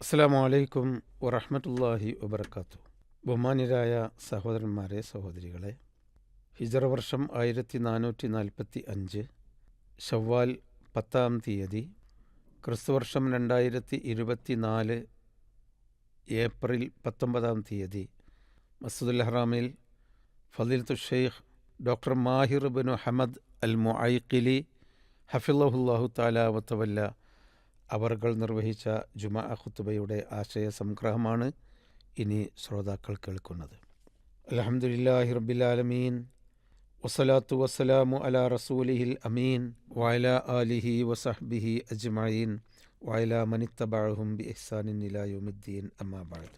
അസ്സാം വലൈക്കും വറഹമത്തല്ലാഹി വബർക്കാത്തു ബഹുമാനിരായ സഹോദരന്മാരെ സഹോദരികളെ ഹിജറ വർഷം ആയിരത്തി നാനൂറ്റി നാൽപ്പത്തി അഞ്ച് ഷവ്വാൽ പത്താം തീയതി ക്രിസ്തുവർഷം രണ്ടായിരത്തി ഇരുപത്തി നാല് ഏപ്രിൽ പത്തൊമ്പതാം തീയതി മസ്ജിദുൽ ഹറാമിൽ ഫദിൽത്തു Sheikh doctor Mahir bin Hamad al Muaiqly ഹഫിള്ളഹുല്ലാഹു താല വത്തവല്ല അവർകൾ നിർവഹിച്ച ജുമാ ഖുത്തുബയുടെ ആശയ സംഗ്രഹമാണ് ഇനി ശ്രോതാക്കൾ കേൾക്കുന്നത്. അലഹമുല്ലാഹി റബിലാലമീൻ വസലാത്തു വസ്സലാമു അലാ റസൂലിഹിൽ അമീൻ. വയല ആലിഹി വസഹ്ബിഹി അജ്മീൻ വയല മനിത്തബാഹും ബി ഇഹ്സാനിൻ അമ്മാബാദ്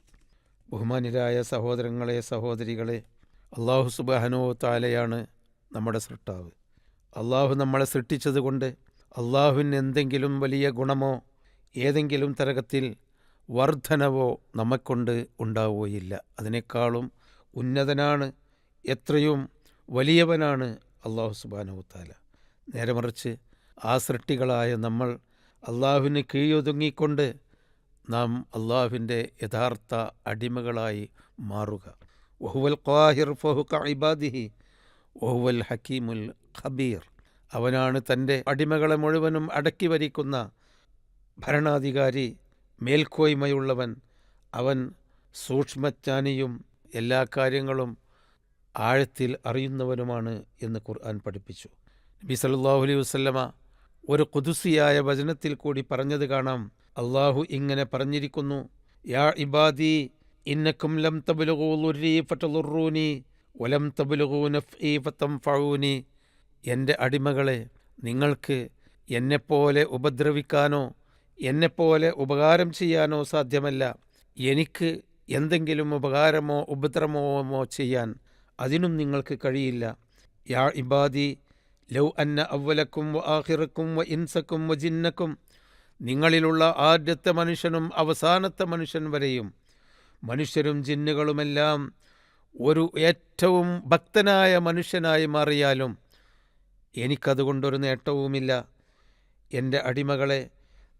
ബഹുമാനിരായ സഹോദരങ്ങളെ സഹോദരികളെ അള്ളാഹു സുബാനോ താലയാണ് നമ്മുടെ സൃഷ്ടാവ്. അള്ളാഹു നമ്മളെ സൃഷ്ടിച്ചതുകൊണ്ട് അള്ളാഹുവിന് എന്തെങ്കിലും വലിയ ഗുണമോ ഏതെങ്കിലും തരകത്തിൽ വർധനവോ നമ്മക്കൊണ്ട് ഉണ്ടാവുകയില്ല. അതിനേക്കാളും ഉന്നതനാണ് എത്രയും വലിയവനാണ് അള്ളാഹു സുബാനവുത്താല നേരെ മറിച്ച് ആ സൃഷ്ടികളായ നമ്മൾ അള്ളാഹുവിന് കീഴൊതുങ്ങിക്കൊണ്ട് നാം അള്ളാഹുവിന്റെ യഥാർത്ഥ അടിമകളായി മാറുക. ഒഹുവൽ ഖാഹിർ ഫഹുക ഇബാദിഹി ഒഹുവൽ ഹക്കീമുൽ ഖബീർ. അവനാണ് തന്റെ അടിമകളെ മുഴുവനും അടക്കി വരിക്കുന്ന ഭരണാധികാരി മേൽക്കോയ്മയുള്ളവൻ. അവൻ സൂക്ഷ്മജ്ഞാനിയും എല്ലാ കാര്യങ്ങളും ആഴത്തിൽ അറിയുന്നവനുമാണ് എന്ന് ഖുർആൻ പഠിപ്പിച്ചു. നബി സല്ലാഹു അലൈഹി വസ്ലമ ഒരു കുതുസിയായ വചനത്തിൽ കൂടി പറഞ്ഞത് കാണാം. അള്ളാഹു ഇങ്ങനെ പറഞ്ഞിരിക്കുന്നു യാ ഇബാദി ഇന്നക്കും ലം തബുലുറൂനി ഫറ്റലുറൂനി വലം തബുലുഗൂ ഫത്തം ഫതംഫഊനി എന്റെ അടിമകളെ നിങ്ങൾക്ക് എന്നെപ്പോലെ ഉപദ്രവിക്കാനോ എന്നെപ്പോലെ ഉപകാരം ചെയ്യാനോ സാധ്യമല്ല. എനിക്ക് എന്തെങ്കിലും ഉപകാരമോ ഉപദ്രവമോ ചെയ്യാൻ അതിനും നിങ്ങൾക്ക് കഴിയില്ല. യാ ഇബാദി ലൗ അന്ന അവലക്കും ആഹിറക്കും വ ഇൻസക്കും വ ജിന്നക്കും നിങ്ങളിലുള്ള ആദ്യത്തെ മനുഷ്യനും അവസാനത്തെ മനുഷ്യൻ വരെയും മനുഷ്യരും ജിന്നുകളുമെല്ലാം ഒരു ഏറ്റവും ഭക്തനായ മനുഷ്യനായി മാറിയാലും എനിക്കതുകൊണ്ടൊരു നേട്ടവുമില്ല. എന്റെ അടിമകളെ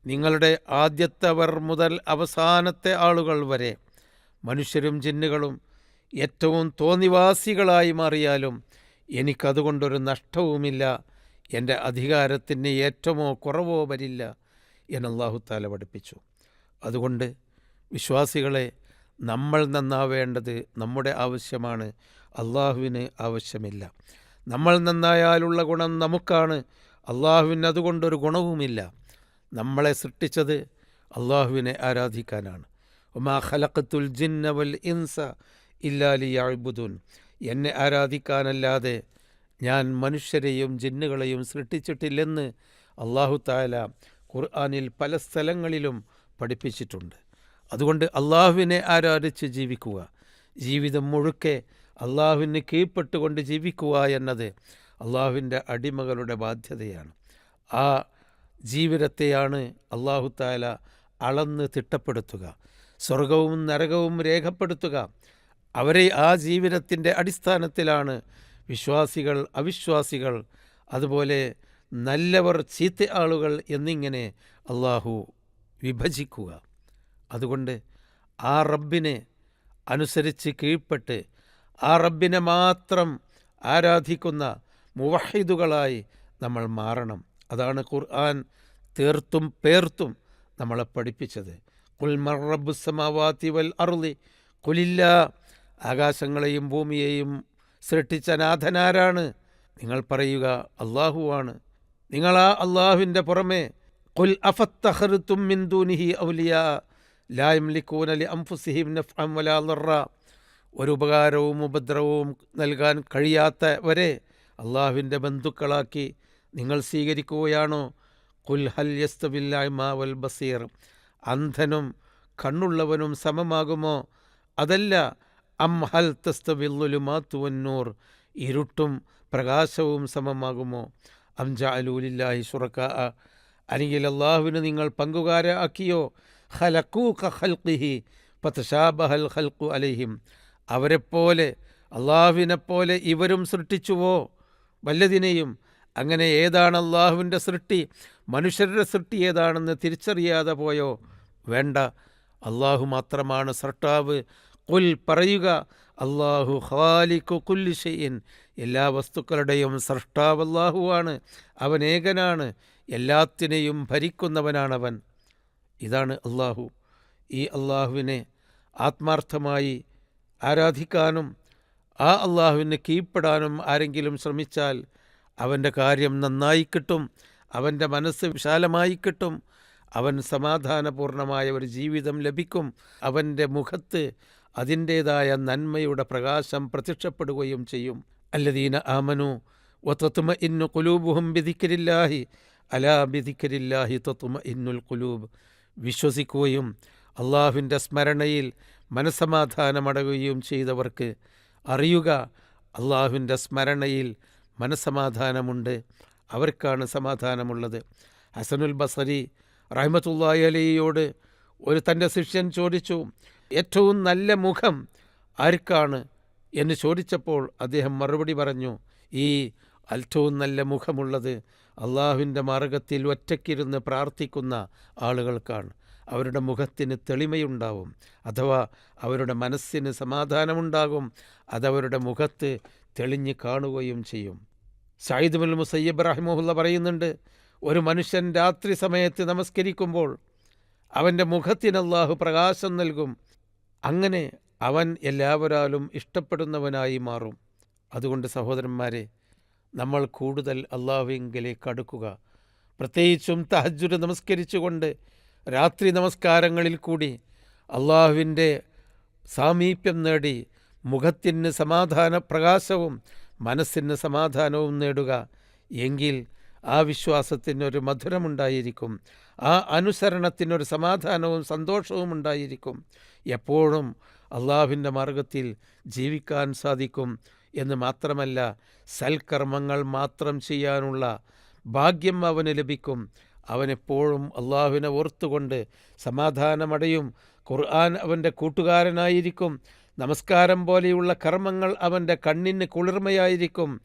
നിങ്ങളുടെ ആദ്യത്തവർ മുതൽ അവസാനത്തെ ആളുകൾ വരെ മനുഷ്യരും ജിന്നുകളും ഏറ്റവും തോന്നിവാസികളായി മാറിയാലും എനിക്കതുകൊണ്ടൊരു നഷ്ടവുമില്ല. എന്റെ അധികാരത്തിന് ഏറ്റമോ കുറവോ വരില്ല എന്നല്ലാഹു താല പഠിപ്പിച്ചു. അതുകൊണ്ട് വിശ്വാസികളെ നമ്മൾ നന്നാവേണ്ടത് നമ്മുടെ ആവശ്യമാണ്. അള്ളാഹുവിന് ആവശ്യമില്ല. നമ്മൾ നന്നായാലുള്ള ഗുണം നമുക്കാണ്. അള്ളാഹുവിന് അതുകൊണ്ടൊരു ഗുണവുമില്ല. നമ്മളെ സൃഷ്ടിച്ചത് അള്ളാഹുവിനെ ആരാധിക്കാനാണ്. ഒമാ ഖലഖത്തുൽ ജിന്നവൽ ഇൻസ ഇല്ലാലി അഴ്ബുദുൻ എന്നെ ആരാധിക്കാനല്ലാതെ ഞാൻ മനുഷ്യരെയും ജിന്നുകളെയും സൃഷ്ടിച്ചിട്ടില്ലെന്ന് അള്ളാഹു താല ഖുർആാനിൽ പല സ്ഥലങ്ങളിലും പഠിപ്പിച്ചിട്ടുണ്ട്. അതുകൊണ്ട് അള്ളാഹുവിനെ ആരാധിച്ച് ജീവിക്കുക. ജീവിതം മുഴുക്കെ അള്ളാഹുവിന് കീഴ്പ്പെട്ടുകൊണ്ട് ജീവിക്കുക എന്നത് അള്ളാഹുവിന്റെ അടിമകളുടെ ബാധ്യതയാണ്. ആ ജീവിതത്തെയാണ് അള്ളാഹു താല അളന്ന് തിട്ടപ്പെടുത്തുക സ്വർഗവും നരകവും രേഖപ്പെടുത്തുക. അവരെ ആ ജീവിതത്തിന്റെ അടിസ്ഥാനത്തിലാണ് വിശ്വാസികൾ അവിശ്വാസികൾ അതുപോലെ നല്ലവർ ചീത്ത ആളുകൾ എന്നിങ്ങനെ അള്ളാഹു വിഭജിക്കുക. അതുകൊണ്ട് ആ റബ്ബിനെ അനുസരിച്ച് കീഴ്പ്പെട്ട് ആ റബ്ബിനെ മാത്രം ആരാധിക്കുന്ന മുവഹിദുകളായി നമ്മൾ മാറണം. അതാണ് ഖുർആൻ തീർത്തും പേർത്തും നമ്മളെ പഠിപ്പിച്ചത്. കുൽ മറബുസമാവാത്തി വൽ അറുതി കുലില്ല ആകാശങ്ങളെയും ഭൂമിയെയും സൃഷ്ടിച്ച നാഥനാരാണ് നിങ്ങൾ പറയുക അള്ളാഹുവാണ് നിങ്ങൾ ആ അള്ളാഹുവിന്റെ പുറമെ കുൽ അഫത്തഹറുത്തും മിന്ദൂനിഹി ഔലിയ ലായം ലിക്കൂനലി അംഫുസിഹിം നഫ്അം വലാ ലറ ഒരു ഉപകാരവും ഉപദ്രവവും നൽകാൻ കഴിയാത്തവരെ അള്ളാഹുവിന്റെ ബന്ധുക്കളാക്കി നിങ്ങൾ സ്വീകരിക്കുകയാണോ? കുൽ ഹൽ വൽ ബസീർ. അന്ധനും കണ്ണുള്ളവനും സമമാകുമോ? അതല്ല അം ഹൽ തസ്തബില്ലുലുമാത്തുവന്നൂർ ഇരുട്ടും പ്രകാശവും സമമാകുമോ? അം ജാലൂലില്ലാഹി ഷുറക്ക അല്ലെങ്കിൽ അള്ളാഹുവിന് നിങ്ങൾ പങ്കുകാരാക്കിയോ? ഖലക്കൂ ഖൽഖിഹി. പത്ഷാബഹൽ ഖൽഖു അലൈഹിം. അവരെപ്പോലെ അള്ളാഹുവിനെപ്പോലെ ഇവരും സൃഷ്ടിച്ചുവോ? വല്ലതിനെയും. അങ്ങനെ ഏതാണ് അള്ളാഹുവിന്റെ സൃഷ്ടി? മനുഷ്യരുടെ സൃഷ്ടി ഏതാണെന്ന് തിരിച്ചറിയാതെ പോയോ? വേണ്ട. അള്ളാഹു മാത്രമാണ് സൃഷ്ടാവ്. കുൽ പറയുക അള്ളാഹു ഹാലിക്കു കുല്ലിഷയിൻ എല്ലാ വസ്തുക്കളുടെയും സൃഷ്ടാവ് അള്ളാഹുവാണ്. അവൻ ഏകനാണ്. എല്ലാത്തിനെയും ഭരിക്കുന്നവനാണവൻ. ഇതാണ് അള്ളാഹു. ഈ അള്ളാഹുവിനെ ആത്മാർത്ഥമായി ആരാധിക്കാനും ആ അള്ളാഹുവിനെ കീഴ്പ്പെടാനും ആരെങ്കിലും ശ്രമിച്ചാൽ അവന്റെ കാര്യം നന്നായി കിട്ടും അവന്റെ മനസ്സ് വിശാലമായി കിട്ടും അവൻ സമാധാനപൂർണമായ ഒരു ജീവിതം ലഭിക്കും അവന്റെ മുഖത്ത് അതിന്റേതായ നന്മയുടെ പ്രകാശം പ്രത്യക്ഷപ്പെടുകയും ചെയ്യും. അല്ലദീന ആമനു വത്തത്തുമ ഇന്നു കുലൂബുഹും ബിധിക്കരില്ലാഹി അലാ ബിധിക്കരില്ലാഹി തത്തുമ ഇന്നുൽ കുലൂബ് വിശ്വസിക്കുകയും അള്ളാഹുവിന്റെ സ്മരണയിൽ മനസമാധാനമടയുകയും ചെയ്തവർക്ക് അറിയുക അള്ളാഹുവിന്റെ സ്മരണയിൽ മനസമാധാനമുണ്ട്. അവർക്കാണ് സമാധാനമുള്ളത്. ഹസനുൽ ബസരി റഹ്മത്തുല്ലാഹി അലിയോട് ഒരു തന്റെ ശിഷ്യൻ ചോദിച്ചു ഏറ്റവും നല്ല മുഖം ആർക്കാണ്? എന്ന് ചോദിച്ചപ്പോൾ അദ്ദേഹം മറുപടി പറഞ്ഞു ഈ ഏറ്റവും നല്ല മുഖമുള്ളത് അള്ളാഹുവിന്റെ മാർഗത്തിൽ ഒറ്റയ്ക്കിരുന്ന് പ്രാർത്ഥിക്കുന്ന ആളുകൾക്കാണ്. അവരുടെ മുഖത്തിന് തെളിമയുണ്ടാവും. അഥവാ അവരുടെ മനസ്സിന് സമാധാനമുണ്ടാകും. അതവരുടെ മുഖത്ത് തെളിഞ്ഞ് കാണുകയും ചെയ്യും. സായിദ് മുൽ മുസയ്യബ് റഹിമുല്ല പറയുന്നുണ്ട് ഒരു മനുഷ്യൻ രാത്രി സമയത്ത് നമസ്കരിക്കുമ്പോൾ അവന്റെ മുഖത്തിന് പ്രകാശം നൽകും. അങ്ങനെ അവൻ എല്ലാവരാലും ഇഷ്ടപ്പെടുന്നവനായി മാറും. അതുകൊണ്ട് സഹോദരന്മാരെ നമ്മൾ കൂടുതൽ അള്ളാഹുവിങ്കിലേക്ക് അടുക്കുക. പ്രത്യേകിച്ചും തഹജുര് നമസ്കരിച്ചുകൊണ്ട് രാത്രി നമസ്കാരങ്ങളിൽ കൂടി അള്ളാഹുവിന്റെ സാമീപ്യം നേടി മുഖത്തിന് സമാധാന പ്രകാശവും മനസ്സിന് സമാധാനവും നേടുക എങ്കിൽ ആ വിശ്വാസത്തിനൊരു മധുരമുണ്ടായിരിക്കും. ആ അനുസരണത്തിനൊരു സമാധാനവും സന്തോഷവും ഉണ്ടായിരിക്കും. എപ്പോഴും അള്ളാഹുവിന്റെ മാർഗത്തിൽ ജീവിക്കാൻ സാധിക്കും എന്ന് മാത്രമല്ല സൽക്കർമ്മങ്ങൾ മാത്രം ചെയ്യാനുള്ള ഭാഗ്യം അവന് ലഭിക്കും. അവനെപ്പോഴും അള്ളാഹുവിനെ ഓർത്തുകൊണ്ട് സമാധാനമടയും. ഖുർആൻ അവന്റെ കൂട്ടുകാരനായിരിക്കും. നമസ്കാരം പോലെയുള്ള കർമ്മങ്ങൾ അവന്റെ കണ്ണിന് കുളിർമയായിരിക്കും.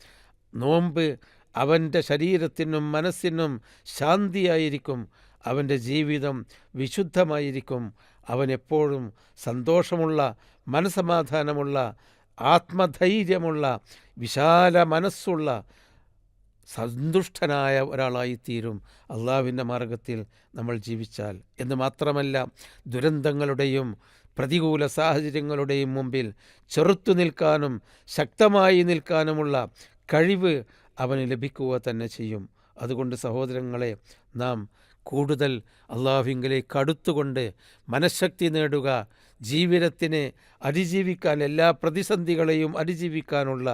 നോമ്പ് അവന്റെ ശരീരത്തിനും മനസ്സിനും ശാന്തിയായിരിക്കും. അവന്റെ ജീവിതം വിശുദ്ധമായിരിക്കും. അവനെപ്പോഴും സന്തോഷമുള്ള മനസമാധാനമുള്ള ആത്മധൈര്യമുള്ള വിശാല മനസ്സുള്ള സന്തുഷ്ടനായ ഒരാളായിത്തീരും. അള്ളാവിന്റെ മാർഗത്തിൽ നമ്മൾ ജീവിച്ചാൽ. എന്ന് മാത്രമല്ല ദുരന്തങ്ങളുടെയും പ്രതികൂല സാഹചര്യങ്ങളുടെയും മുമ്പിൽ ചെറുത്തു നിൽക്കാനും ശക്തമായി നിൽക്കാനുമുള്ള കഴിവ് അവന് ലഭിക്കുക തന്നെ ചെയ്യും. അതുകൊണ്ട് സഹോദരങ്ങളെ നാം കൂടുതൽ അള്ളാഹുവിങ്കിലേക്ക് അടുത്തുകൊണ്ട് മനഃശക്തി നേടുക ജീവിതത്തിനെ അതിജീവിക്കാൻ എല്ലാ പ്രതിസന്ധികളെയും അതിജീവിക്കാനുള്ള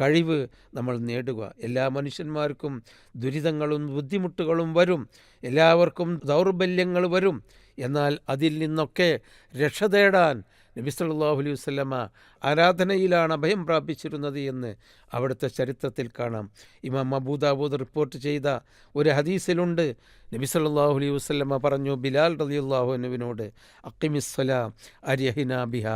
കഴിവ് നമ്മൾ നേടുക. എല്ലാ മനുഷ്യന്മാർക്കും ദുരിതങ്ങളും ബുദ്ധിമുട്ടുകളും വരും. എല്ലാവർക്കും ദൗർബല്യങ്ങൾ വരും. എന്നാൽ അതിൽ നിന്നൊക്കെ രക്ഷ തേടാൻ നബി സല്ലല്ലാഹു അലൈഹി വസല്ലമ ആരാധനയിലാണ് അഭയം പ്രാപിച്ചിരുന്നത് എന്ന് അവിടുത്തെ ചരിത്രത്തിൽ കാണാം. ഇമാം അബൂദാബൂദ് റിപ്പോർട്ട് ചെയ്ത ഒരു ഹദീസിലുണ്ട്. നബി സല്ലല്ലാഹു അലൈഹി വസല്ലമ പറഞ്ഞു ബിലാൽ റളിയല്ലാഹു അൻഹുവിനോട് അക്കിമിസ്സലാം അര്യഹിന ബിഹ.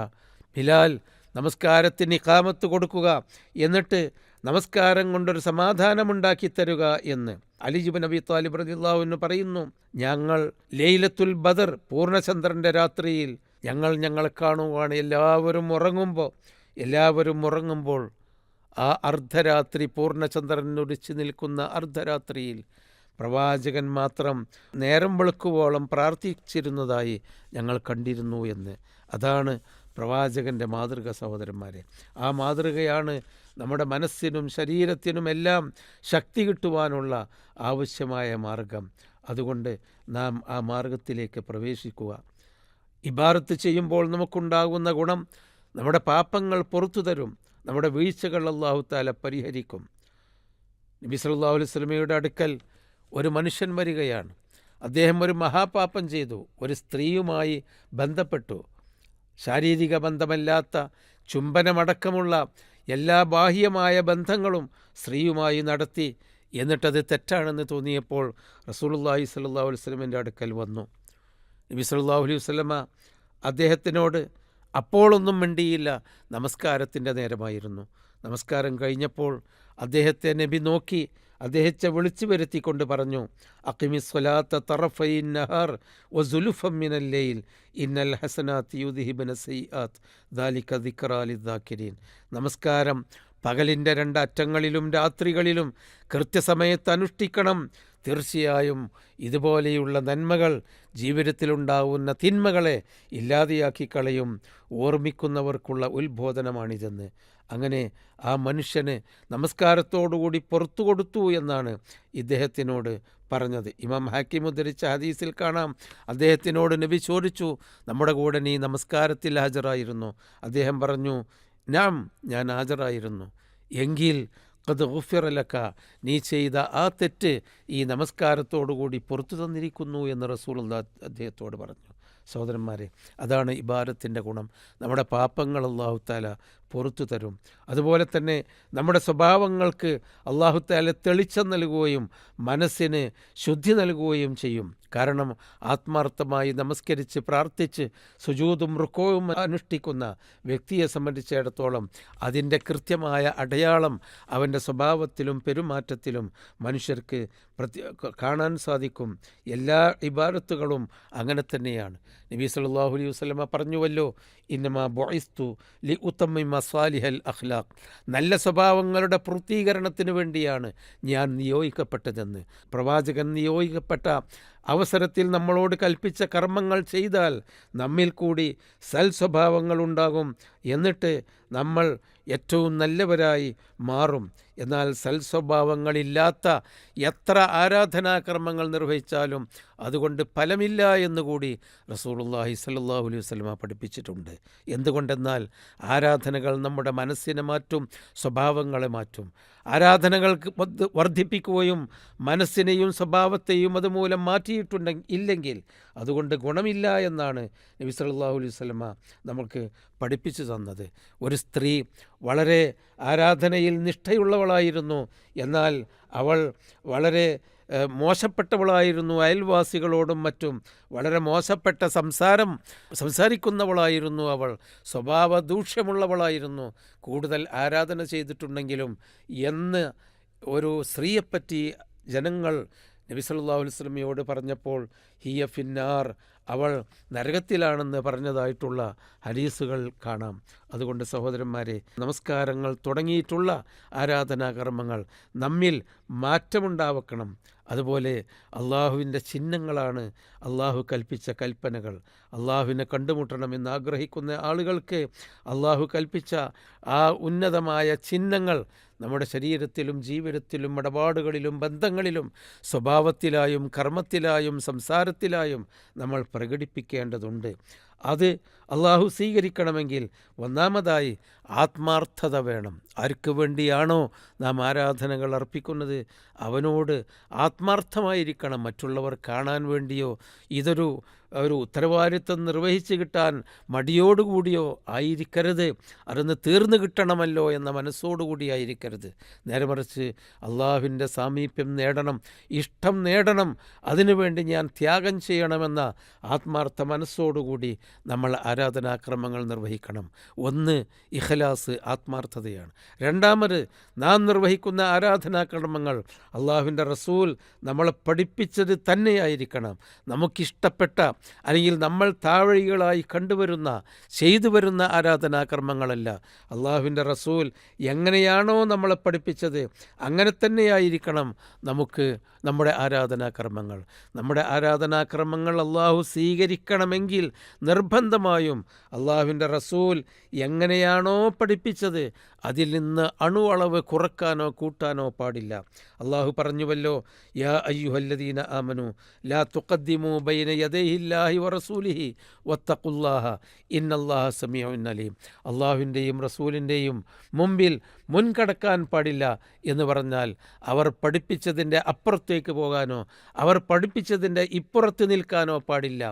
ബിലാൽ നമസ്കാരത്തിന് ഇഖാമത്ത് കൊടുക്കുക എന്നിട്ട് നമസ്കാരം കൊണ്ടൊരു സമാധാനമുണ്ടാക്കി തരുക എന്ന്. അലിജുബ് നബി താലിബ് റദിള്ളാഹുവിന് പറയുന്നു ഞങ്ങൾ ലൈലത്തുൽ ബദർ പൂർണചന്ദ്രന്റെ രാത്രിയിൽ ഞങ്ങൾ ഞങ്ങളെ കാണുവാണ്. എല്ലാവരും ഉറങ്ങുമ്പോൾ എല്ലാവരും ഉറങ്ങുമ്പോൾ ആ അർദ്ധരാത്രി പൂർണചന്ദ്രൻ ഉദിച്ചു നിൽക്കുന്ന അർദ്ധരാത്രിയിൽ പ്രവാചകൻ മാത്രം നേരം വെളുക്കുവോളം പ്രാർത്ഥിച്ചിരുന്നതായി ഞങ്ങൾ കണ്ടിരുന്നു എന്ന്. അതാണ് പ്രവാചകന്റെ മാതൃക സഹോദരന്മാരെ. ആ മാതൃകയാണ് നമ്മുടെ മനസ്സിനും ശരീരത്തിനുമെല്ലാം ശക്തി കിട്ടുവാനുള്ള ആവശ്യമായ മാർഗം. അതുകൊണ്ട് നാം ആ മാർഗത്തിലേക്ക് പ്രവേശിക്കുക. ഇബാറത്ത് ചെയ്യുമ്പോൾ നമുക്കുണ്ടാകുന്ന ഗുണം നമ്മുടെ പാപങ്ങൾ പുറത്തു തരും. നമ്മുടെ വീഴ്ചകൾ അള്ളാഹുത്താല പരിഹരിക്കും. നബി സല്ലല്ലാഹു അലൈഹി വസല്ലമയുടെ അടുക്കൽ ഒരു മനുഷ്യൻ വരികയാണ്. അദ്ദേഹം ഒരു മഹാപാപം ചെയ്തു. ഒരു സ്ത്രീയുമായി ബന്ധപ്പെട്ടു. ശാരീരിക ബന്ധമല്ലാത്ത ചുംബനമടക്കമുള്ള എല്ലാ ബാഹ്യമായ ബന്ധങ്ങളും സ്ത്രീയുമായി നടത്തി എന്നിട്ടത് തെറ്റാണെന്ന് തോന്നിയപ്പോൾ സ്വല്ലല്ലാഹു അലൈഹി വസല്ലമയുടെ അടുക്കൽ വന്നു. നബി സല്ലാഹു അലൈഹി വസല്ലമ അദ്ദേഹത്തിനോട് അപ്പോളൊന്നും മിണ്ടിയില്ല നമസ്കാരത്തിന്റെ നേരമായിരുന്നു. നമസ്കാരം കഴിഞ്ഞപ്പോൾ അദ്ദേഹത്തെ നബി നോക്കി അദ്ദേഹത്തെ വിളിച്ചു വരുത്തിക്കൊണ്ട് പറഞ്ഞു ഇന്നൽ സയ്യാത്ത് ദാലിക നമസ്കാരം. പകലിന്റെ രണ്ടറ്റങ്ങളിലും രാത്രികളിലും കൃത്യസമയത്ത് അനുഷ്ഠിക്കണം. തീർച്ചയായും ഇതുപോലെയുള്ള നന്മകൾ ജീവിതത്തിലുണ്ടാവുന്ന തിന്മകളെ ഇല്ലാതെയാക്കി കളയും ഓർമ്മിക്കുന്നവർക്കുള്ള ഉത്ബോധനമാണിതെന്ന്. അങ്ങനെ ആ മനുഷ്യന് നമസ്കാരത്തോടുകൂടി പുറത്തു കൊടുത്തു എന്നാണ് ഇദ്ദേഹത്തിനോട് പറഞ്ഞത്. ഇമാം ഹാക്കിം ഉദ്ധരിച്ച ഹദീസിൽ കാണാം അദ്ദേഹത്തിനോട് നബി ചോദിച്ചു നമ്മുടെ കൂടെ നീ നമസ്കാരത്തിൽ ഹാജരായിരുന്നു? അദ്ദേഹം പറഞ്ഞു നാം ഞാൻ ഹാജരായിരുന്നു. എങ്കിൽ അത് ഗുഫിറലക്ക നീ ചെയ്ത ആ തെറ്റ് ഈ നമസ്കാരത്തോടുകൂടി പുറത്തു തന്നിരിക്കുന്നു എന്ന് റസൂൽ അദ്ദേഹത്തോട് പറഞ്ഞു. സഹോദരന്മാരെ അതാണ് ഇബാരത്തിന്റെ ഗുണം. നമ്മുടെ പാപങ്ങൾ അള്ളാഹുത്താല പുറത്തു തരും. അതുപോലെ തന്നെ നമ്മുടെ സ്വഭാവങ്ങൾക്ക് അള്ളാഹുത്താല തെളിച്ചം നൽകുകയും മനസ്സിന് ശുദ്ധി നൽകുകയും ചെയ്യും. കാരണം ആത്മാർത്ഥമായി നമസ്കരിച്ച് പ്രാർത്ഥിച്ച് സുജൂതും റുക്കോവും അനുഷ്ഠിക്കുന്ന വ്യക്തിയെ സംബന്ധിച്ചിടത്തോളം അതിന്റെ കൃത്യമായ അടയാളം അവന്റെ സ്വഭാവത്തിലും പെരുമാറ്റത്തിലും മനുഷ്യർക്ക് കാണാൻ സാധിക്കും. എല്ലാ ഇബാരത്തുകളും അങ്ങനെ തന്നെയാണ്. നബി സല്ലല്ലാഹു അലൈഹി വസ്ലമ പറഞ്ഞുവല്ലോ ഇന്നമാ ബോയിസ്തു ലി ഉത്തമ്മ മസാലിഹൽ അഖ്ലാഖ്. നല്ല സ്വഭാവങ്ങളുടെ പൂർത്തീകരണത്തിന് വേണ്ടിയാണ് ഞാൻ നിയോഗിക്കപ്പെട്ടതെന്ന്. പ്രവാചകൻ നിയോഗിക്കപ്പെട്ട അവസരത്തിൽ നമ്മളോട് കൽപ്പിച്ച കർമ്മങ്ങൾ ചെയ്താൽ നമ്മിൽ കൂടി സൽ സ്വഭാവങ്ങളുണ്ടാകും എന്നിട്ട് നമ്മൾ ഏറ്റവും നല്ലവരായി മാറും. എന്നാൽ സൽ സ്വഭാവങ്ങളില്ലാത്ത എത്ര ആരാധനാകർമ്മങ്ങൾ നിർവഹിച്ചാലും അതുകൊണ്ട് ഫലമില്ല എന്നുകൂടി റസൂലുള്ളാഹി സല്ലാഹു അലൈഹി വസ്ലമ പഠിപ്പിച്ചിട്ടുണ്ട്. എന്തുകൊണ്ടെന്നാൽ ആരാധനകൾ നമ്മുടെ മനസ്സിനെ മാറ്റും സ്വഭാവങ്ങളെ മാറ്റും. ആരാധനകൾക്ക് വർദ്ധിപ്പിക്കുകയും മനസ്സിനെയും സ്വഭാവത്തെയും അതുമൂലം മാറ്റിയിട്ടുണ്ടെങ്കിൽ ഇല്ലെങ്കിൽ അതുകൊണ്ട് ഗുണമില്ല എന്നാണ് നബി സല്ലാഹു അലൈഹി സ്വലമ നമുക്ക് പഠിപ്പിച്ചു തന്നത്. ഒരു സ്ത്രീ വളരെ ആരാധനയിൽ നിഷ്ഠയുള്ളവളായിരുന്നു എന്നാൽ അവൾ വളരെ മോശപ്പെട്ടവളായിരുന്നു അയൽവാസികളോടും മറ്റും. വളരെ മോശപ്പെട്ട സംസാരം സംസാരിക്കുന്നവളായിരുന്നു അവൾ. സ്വഭാവ ദൂഷ്യമുള്ളവളായിരുന്നു കൂടുതൽ ആരാധന ചെയ്തിട്ടുണ്ടെങ്കിലും എന്ന് ഒരു സ്ത്രീയെപ്പറ്റി ജനങ്ങൾ നബി സല്ലല്ലാഹു അലൈഹി വസല്ലമയോട് പറഞ്ഞപ്പോൾ ഹിയ ഫിന്നാർ അവൾ നരകത്തിലാണെന്ന് പറഞ്ഞതായിട്ടുള്ള ഹരീസുകൾ കാണാം. അതുകൊണ്ട് സഹോദരന്മാരെ നമസ്കാരങ്ങൾ തുടങ്ങിയിട്ടുള്ള ആരാധനാകർമ്മങ്ങൾ നമ്മിൽ മാറ്റമുണ്ടാവക്കണം. അതുപോലെ അള്ളാഹുവിന്റെ ചിഹ്നങ്ങളാണ് അള്ളാഹു കൽപ്പിച്ച കൽപ്പനകൾ. അള്ളാഹുവിനെ കണ്ടുമുട്ടണമെന്ന് ആഗ്രഹിക്കുന്ന ആളുകൾക്ക് അള്ളാഹു കൽപ്പിച്ച ആ ഉന്നതമായ ചിഹ്നങ്ങൾ നമ്മുടെ ശരീരത്തിലും ജീവിതത്തിലും ഇടപാടുകളിലും ബന്ധങ്ങളിലും സ്വഭാവത്തിലായും കർമ്മത്തിലായും സംസാരത്തിലായും നമ്മൾ പ്രകടിപ്പിക്കേണ്ടതുണ്ട്. അത് അള്ളാഹു സ്വീകരിക്കണമെങ്കിൽ ഒന്നാമതായി ആത്മാർത്ഥത വേണം. ആർക്ക് വേണ്ടിയാണോ നാം ആരാധനകൾ അർപ്പിക്കുന്നത്? അവനോട് ആത്മാർത്ഥമായിരിക്കണം. മറ്റുള്ളവർ കാണാൻ വേണ്ടിയോ? ഇതൊരു ഒരു ഉത്തരവാദിത്വം നിർവഹിച്ച് കിട്ടാൻ മടിയോടുകൂടിയോ ആയിരിക്കരുത്. അതൊന്ന് തീർന്നു കിട്ടണമല്ലോ എന്ന മനസ്സോടുകൂടി ആയിരിക്കരുത്. നേരെ മറിച്ച് അള്ളാഹുവിന്റെ സാമീപ്യം നേടണം ഇഷ്ടം നേടണം അതിനുവേണ്ടി ഞാൻ ത്യാഗം ചെയ്യണമെന്ന ആത്മാർത്ഥ മനസ്സോടുകൂടി നമ്മൾ ആരാധനാക്രമങ്ങൾ നിർവഹിക്കണം. ഒന്ന് ഇഖലാസ് ആത്മാർത്ഥതയാണ്. രണ്ടാമത് നാം നിർവഹിക്കുന്ന ആരാധനാക്രമങ്ങൾ അള്ളാഹുവിന്റെ റസൂൽ നമ്മളെ പഠിപ്പിച്ചത് തന്നെയായിരിക്കണം. നമുക്കിഷ്ടപ്പെട്ട അല്ലെങ്കിൽ നമ്മൾ താവഴികളായി കണ്ടുവരുന്ന ചെയ്തു വരുന്ന ആരാധനാകർമ്മങ്ങളല്ല. അള്ളാഹുവിന്റെ റസൂൽ എങ്ങനെയാണോ നമ്മളെ പഠിപ്പിച്ചത് അങ്ങനെ തന്നെയായിരിക്കണം നമുക്ക് നമ്മുടെ ആരാധനാക്രമങ്ങൾ. നമ്മുടെ ആരാധനാക്രമങ്ങൾ അള്ളാഹു സ്വീകരിക്കണമെങ്കിൽ നിർബന്ധമായും അള്ളാഹുവിന്റെ റസൂൽ എങ്ങനെയാണോ പഠിപ്പിച്ചത് അതിൽ നിന്ന് അണുവളവ് കുറക്കാനോ കൂട്ടാനോ പാടില്ല. അള്ളാഹു പറഞ്ഞുവല്ലോ യാ അയ്യുഹല്ലദീന ആമനു ലാ തുഖദ്ദിമു ബൈന യദൈഹില്ലാഹി വറസൂലിഹി വത്തഖുല്ലാഹ ഇന്നല്ലാഹ സമീഉൻ അലീം. അള്ളാഹുവിന്റെയും റസൂലിന്റെയും മുമ്പിൽ മുൻകടക്കാൻ പാടില്ല എന്ന് പറഞ്ഞാൽ അവർ പഠിപ്പിച്ചതിന്റെ അപ്പുറത്തേക്ക് പോകാനോ അവർ പഠിപ്പിച്ചതിന്റെ ഇപ്പുറത്ത് നിൽക്കാനോ പാടില്ല.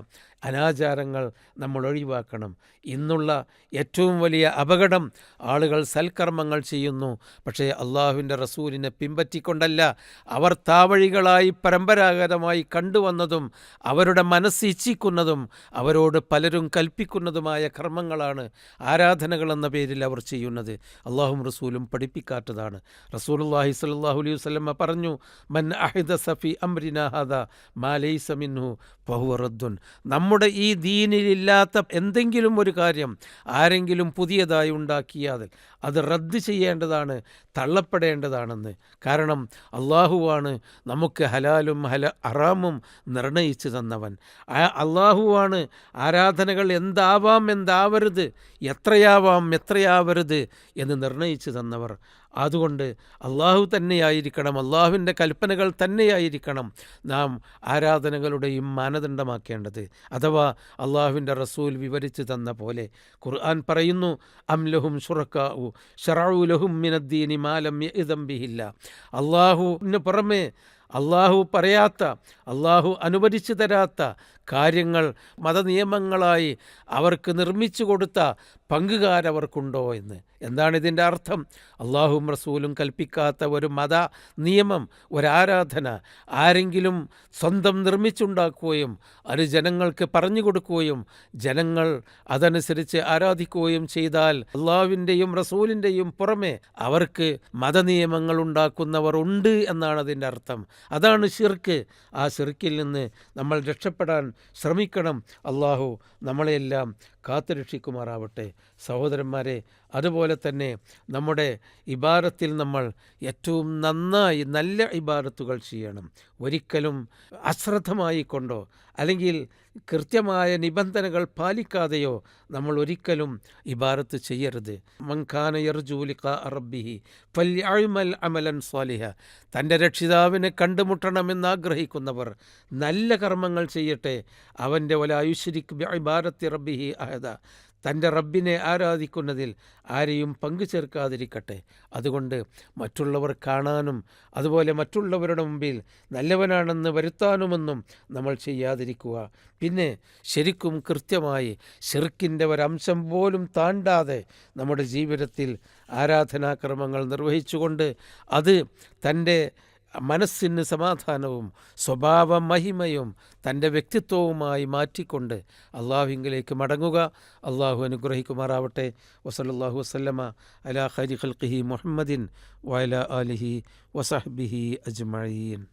അനാചാരങ്ങൾ നമ്മൾ ഒഴിവാക്കണം. ഇന്നുള്ള ഏറ്റവും വലിയ അപകടം ആളുകൾ സൽക്കർമ്മങ്ങൾ ചെയ്യുന്നു. പക്ഷേ അള്ളാഹുവിന്റെ റസൂലിനെ പിൻപറ്റിക്കൊണ്ടല്ല അവർ താവഴികളായി പരമ്പരാഗതമായി കണ്ടുവന്നതും അവരുടെ മനസ്സ് ഇച്ഛിക്കുന്നതും അവരോട് പലരും കൽപ്പിക്കുന്നതുമായ കർമ്മങ്ങളാണ് ആരാധനകൾ എന്ന പേരിൽ അവർ ചെയ്യുന്നത്. അള്ളാഹും റസൂലും പഠിപ്പിക്കാത്തതാണ്. റസൂലുള്ളാഹി സ്വല്ലല്ലാഹു അലൈഹി വസല്ലമ പറഞ്ഞു മൻ അഹിദ സഫി അംരിന ഹദ മാ ലൈസ മിൻഹു റദ്ദുൻ. നമ്മുടെ ഈ ദീനിലില്ലാത്ത എന്തെങ്കിലും ഒരു കാര്യം ആരെങ്കിലും പുതിയതായി ഉണ്ടാക്കിയാൽ അത് റദ്ദ് ചെയ്യേണ്ടതാണ് തള്ളപ്പെടേണ്ടതാണെന്ന്. കാരണം അള്ളാഹുവാണ് നമുക്ക് ഹലാലും ഹല അറാമും നിർണയിച്ചു തന്നവൻ. അള്ളാഹുവാണ് ആരാധനകൾ എന്താവാം എന്താവരുത് എത്രയാവാം എത്രയാവരുത് എന്ന് നിർണയിച്ചു തന്നവർ. അതുകൊണ്ട് അള്ളാഹു തന്നെയായിരിക്കണം അള്ളാഹുവിന്റെ കൽപ്പനകൾ തന്നെയായിരിക്കണം നാം ആരാധനകളുടെയും മാനദണ്ഡമാക്കേണ്ടത്. അഥവാ അള്ളാഹുവിന്റെ റസൂൽ വിവരിച്ചു തന്ന പോലെ ഖുർആൻ പറയുന്നു അംലഹും ഷുറക്കാവു ഷറാവു ലഹും മിനദ്ദീനി മാലം ഇതംബിഹില്ല അള്ളാഹുവിന് പുറമെ അള്ളാഹു പറയാത്ത അള്ളാഹു അനുവദിച്ചു തരാത്ത കാര്യങ്ങൾ മതനിയമങ്ങളായി അവർക്ക് നിർമ്മിച്ചു കൊടുത്ത പങ്കുകാരവർക്കുണ്ടോ എന്ന്. എന്താണ് ഇതിന്റെ അർത്ഥം? അള്ളാഹും റസൂലും കൽപ്പിക്കാത്ത ഒരു മത നിയമം ഒരാരാധന ആരെങ്കിലും സ്വന്തം നിർമ്മിച്ചുണ്ടാക്കുകയും അത് ജനങ്ങൾക്ക് പറഞ്ഞു കൊടുക്കുകയും ജനങ്ങൾ അതനുസരിച്ച് ആരാധിക്കുകയും ചെയ്താൽ അള്ളാഹുവിന്റെയും റസൂലിന്റെയും പുറമെ അവർക്ക് മതനിയമങ്ങൾ ഉണ്ടാക്കുന്നവർ ഉണ്ട് എന്നാണ് അതിന്റെ അർത്ഥം. അതാണ് ഷിർക്ക് ആ ഷിർക്കിൽ നിന്ന് നമ്മൾ രക്ഷപ്പെടാൻ ശ്രമിക്കണം. അള്ളാഹു നമ്മളെയെല്ലാം കാത്തുരക്ഷിക്കുമാറാവട്ടെ. സഹോദരന്മാരെ അതുപോലെ തന്നെ നമ്മുടെ ഇബാരത്തിൽ നമ്മൾ ഏറ്റവും നന്നായി നല്ല ഇബാരത്തുകൾ ചെയ്യണം. ഒരിക്കലും അശ്രദ്ധമായി കൊണ്ടോ അല്ലെങ്കിൽ കൃത്യമായ നിബന്ധനകൾ പാലിക്കാതെയോ നമ്മൾ ഒരിക്കലും ഇബാരത്ത് ചെയ്യരുത്. മങ്കാന യർജൂലിക്ക അറബിഹി ഫല്യഅമൽ അമലൻ സ്വാലിഹ. തന്റെ രക്ഷിതാവിനെ കണ്ടുമുട്ടണമെന്ന് ആഗ്രഹിക്കുന്നവർ നല്ല കർമ്മങ്ങൾ ചെയ്യട്ടെ. അവന്റെ ഒല ആയുശ്വരിക്ക് ഇബാരത്തി റബ്ബിഹി അഹദ തന്റെ റബ്ബിനെ ആരാധിക്കുന്നതിൽ ആരെയും പങ്കു ചേർക്കാതിരിക്കട്ടെ. അതുകൊണ്ട് മറ്റുള്ളവർ കാണാനും അതുപോലെ മറ്റുള്ളവരുടെ മുമ്പിൽ നല്ലവനാണെന്ന് വരുത്താനുമൊന്നും നമ്മൾ ചെയ്യാതിരിക്കുക. പിന്നെ ശരിക്കും കൃത്യമായി ഷിർക്കിന്റെ ഒരംശം പോലും താണ്ടാതെ നമ്മുടെ ജീവിതത്തിൽ ആരാധനാക്രമങ്ങൾ നിർവഹിച്ചുകൊണ്ട് അത് തന്റെ മനസ്സിന് സമാധാനവും സ്വഭാവ മഹിമയും തന്റെ വ്യക്തിത്വവുമായി മാറ്റിക്കൊണ്ട് അള്ളാഹുവിങ്കിലേക്ക് മടങ്ങുക. അള്ളാഹു അനുഗ്രഹിക്കുമാറാവട്ടെ. വസലല്ലാഹു വസ്ലമ അലാ ഹരി ഖൽഖിഹി മുഹമ്മദിൻ വയല അലിഹി വസഹബിഹി അജ്മഴീൻ